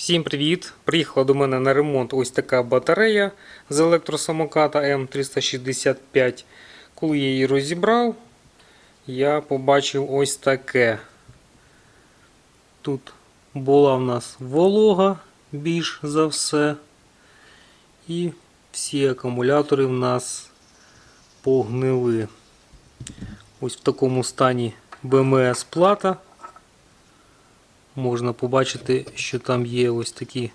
Всім привіт! Приїхала до мене на ремонт ось така батарея з електросамоката М365. Коли я її розібрав, я побачив ось таке. Тут була в нас волога більш за все. І всі акумулятори в нас погнили. Ось в такому стані БМС плата. Можна побачити, що там є ось такі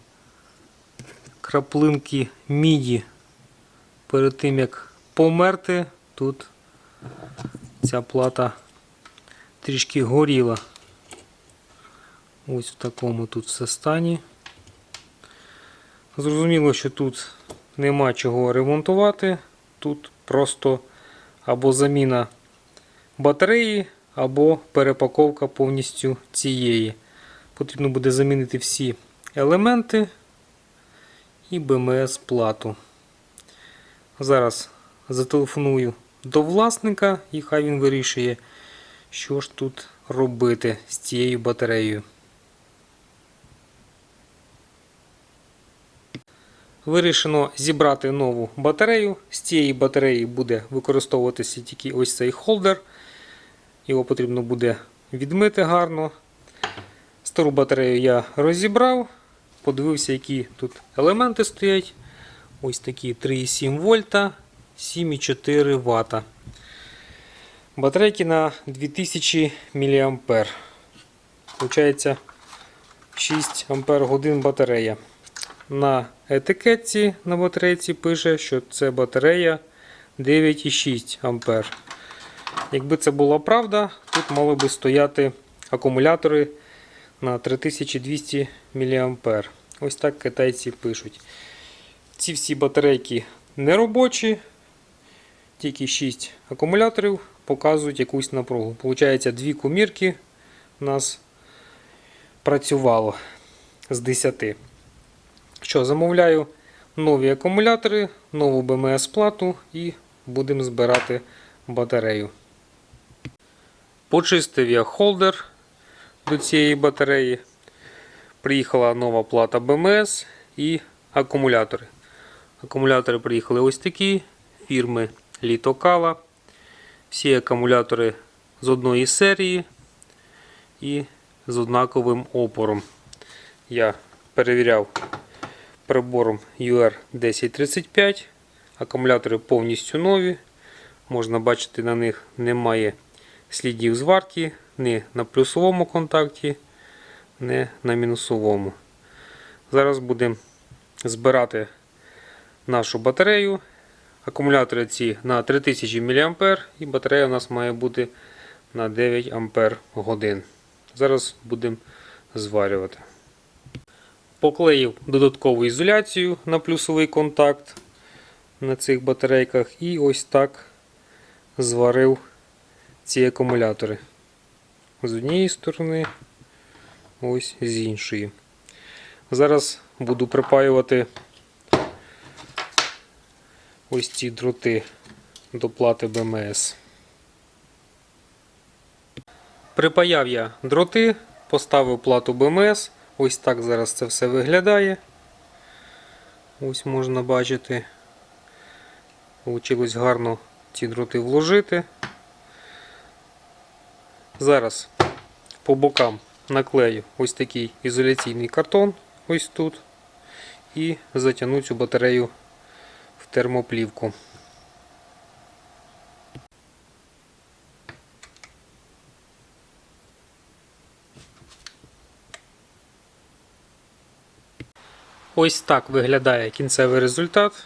краплинки міді. Перед тим як померти, тут ця плата трішки горіла. Ось в такому тут все стані. Зрозуміло, що тут нема чого ремонтувати. Тут просто або заміна батареї, або перепаковка повністю цієї. Потрібно буде замінити всі елементи і БМС плату. Зараз зателефоную до власника і хай він вирішує, що ж тут робити з цією батареєю. Вирішено зібрати нову батарею. З цієї батареї буде використовуватися тільки ось цей холдер. Його потрібно буде відмити гарно. Стару батарею я розібрав, подивився, які тут елементи стоять. Ось такі 3,7 вольта, 7,4 Вт. Батарейки на 2000 мА. Получається 6 Ампер годин батарея. На етикетці на батарейці пише, що це батарея 9,6 Ампер. Якби це була правда, тут мали би стояти акумулятори на 3200 мА. Ось так китайці пишуть. Ці всі батарейки не робочі, тільки 6 акумуляторів показують якусь напругу. Получається, дві комірки у нас працювало з 10. Що, замовляю нові акумулятори, нову БМС плату і будемо збирати батарею. Почистив я холдер до цієї батареї. Приїхала нова плата БМС і акумулятори. Акумулятори приїхали ось такі фірми Літокала. Всі акумулятори з одної серії і з однаковим опором. Я перевіряв прибором UR1035. Акумулятори повністю нові. Можна бачити, на них немає слідів зварки ні на плюсовому контакті, ні на мінусовому. Зараз будемо збирати нашу батарею. Акумулятори ці на 3000 мА і батарея у нас має бути на 9 Ампер годин. Зараз будемо зварювати. Поклеїв додаткову ізоляцію на плюсовий контакт на цих батарейках і ось так зварив ці акумулятори. З однієї сторони, ось з іншої. Зараз буду припаювати ось ці дроти до плати БМС. Припаяв я дроти, поставив плату БМС. Ось так зараз це все виглядає. Ось можна бачити. Получилось гарно ці дроти вложити. Зараз по бокам наклею ось такий ізоляційний картон ось тут і затягну цю батарею в термоплівку. Ось так виглядає кінцевий результат.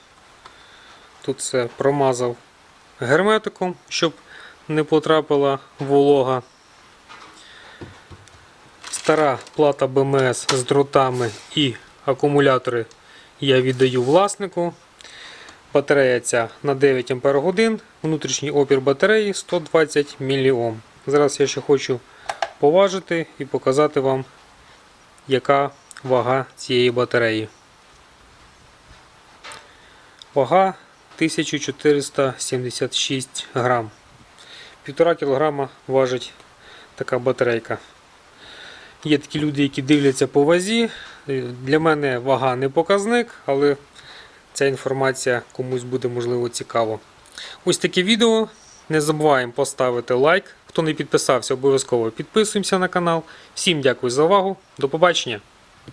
Тут все промазав герметиком, щоб не потрапила волога. Стара плата БМС з дротами і акумулятори я віддаю власнику. Батарея ця на 9 Ах, внутрішній опір батареї 120 мОм. Зараз я ще хочу поважити і показати вам, яка вага цієї батареї. Вага 1476 грам. 1,5 кг важить така батарейка. Є такі люди, які дивляться по вазі. Е, Для мене вага не показник, але ця інформація комусь буде можливо цікаво. Ось таке відео. Не забуваємо поставити лайк. Хто не підписався, обов'язково підписуємося на канал. Всім дякую за увагу. До побачення!